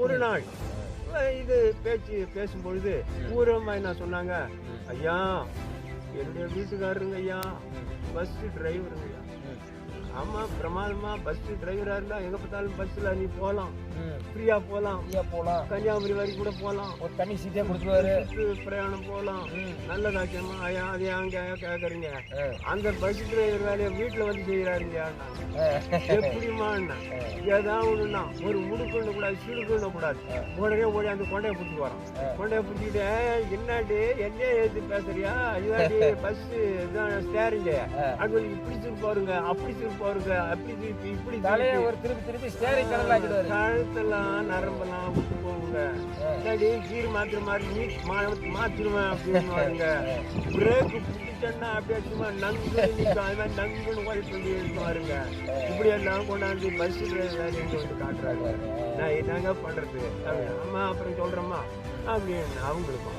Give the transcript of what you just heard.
ஒரு நாள். இது பேச்சு பேசும்பொழுது ஊரமா என்ன சொன்னாங்க? ஐயா என்னுடைய வீட்டுக்காரருங்க ஐயா பஸ் டிரைவருங்க ஐயா ஆமா பிரமாதமா பஸ் டிரைவரா இருந்தா எங்க பார்த்தாலும் பஸ்ல நீ போலாம். ஃப்ரீயா போலாம். ஃப்ரீயா போலாம். கன்னியாகுமரி வரைக்கும் கூட போலாம். ஒரு தனி சீட்டே கொடுத்துருவாரு. பிரயாணம் போலாம். நல்லதாச்சம்மா ஐயா அது ஏங்க கேக்குறீங்க. ஆ. அந்த பஸ் டிரைவர் வேலையை வீட்டுல வந்து செய்யறாருங்க எப்படிமா ஏதாவது ஒண்ணுன்னா ஒரு முடுக்கணும் கூடாது சிடுக்கணும் கூடாது. உடனே ஓடி அந்த கொண்டையை பிடிச்சி வரோம் கொண்டையை பிடிச்சிட்டு "ஏய், என்னடி? என்ன ஏத்து பேசுறியா? இதாடி பஸ் இதான் ஸ்டேரிங்க அது இப்படி திருப்பி பாருங்க அப்படி பாருங்க அப்படி திருப்பி இப்படி தலையை. ஒரு திருப்பி திருப்பி ஸ்டேரிங் கடல் ஆக்கிடுவாரு கழுத்தெல்லாம் நரம்பெல்லாம் விட்டு போகுங்க. இல்லாடி கீர் மாத்திர மாதிரி மா- மாத்திருவேன் அப்படின்னு பாருங்க பிரேக் பிடிச்சேன்னா அப்படியே சும்மா நங்கு நிற்கும் அது மாதிரி நங்குன்னு ஓடி சொல்லி பாருங்க இப்படி எல்லாம் கொண்டாந்து பஸ் வேலையை வந்து காட்டுறாங்க. நான் என்னங்க பண்றது? அப்படி, அம்மா அப்புறம் சொல்றேம்மா. அப்படின்னு அவங்களுக்கும்.